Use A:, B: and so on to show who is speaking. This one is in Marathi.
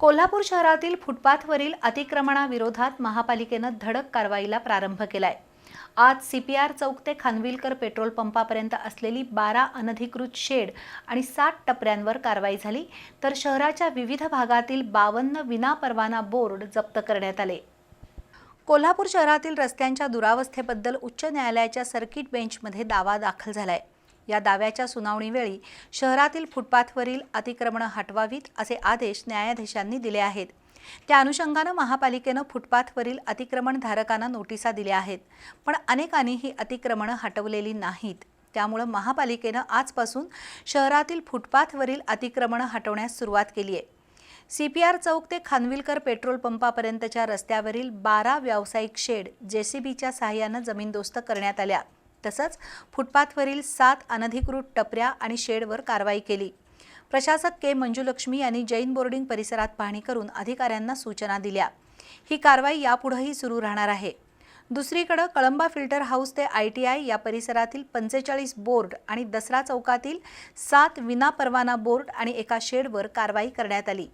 A: कोल्हापूर शहरातील फुटपाथवरील अतिक्रमणाविरोधात महापालिकेनं धडक कारवाईला प्रारंभ केलाय. आज सीपीआर चौक ते खानविलकर पेट्रोल पंपापर्यंत असलेली बारा अनधिकृत शेड आणि सात टपऱ्यांवर कारवाई झाली तर शहराच्या विविध भागातील बावन्न विनापरवाना बोर्ड जप्त करण्यात आले. कोल्हापूर शहरातील रस्त्यांच्या दुरावस्थेबद्दल उच्च न्यायालयाच्या सर्किट बेंचमध्ये दावा दाखल झालाय. या दाव्याच्या सुनावणीवेळी शहरातील फुटपाथवरील अतिक्रमणं हटवावीत असे आदेश न्यायाधीशांनी दिले आहेत. त्या अनुषंगानं महापालिकेनं फुटपाथवरील अतिक्रमणधारकांना नोटिसा दिल्या आहेत पण अनेकांनी ही अतिक्रमणं हटवलेली नाहीत. त्यामुळं महापालिकेनं आजपासून शहरातील फुटपाथवरील अतिक्रमणं हटवण्यास सुरुवात केली आहे. सी पी आर चौक ते खानविलकर पेट्रोल पंपापर्यंतच्या रस्त्यावरील बारा व्यावसायिक शेड जेसीबीच्या सहाय्यानं जमीनदोस्त करण्यात आल्या. तसंच फुटपाथवरील सात अनधिकृत टपऱ्या आणि शेडवर कारवाई केली. प्रशासक के. मंजुलक्ष्मी यांनी जैन बोर्डिंग परिसरात पाहणी करून अधिकाऱ्यांना सूचना दिल्या. ही कारवाई यापुढेही सुरू राहणार आहे. दुसरीकडे कळंबा फिल्टर हाऊस ते आय टी आय या परिसरातील पंचेचाळीस बोर्ड आणि दसरा चौकातील सात विनापरवाना बोर्ड आणि एका शेडवर कारवाई करण्यात आली.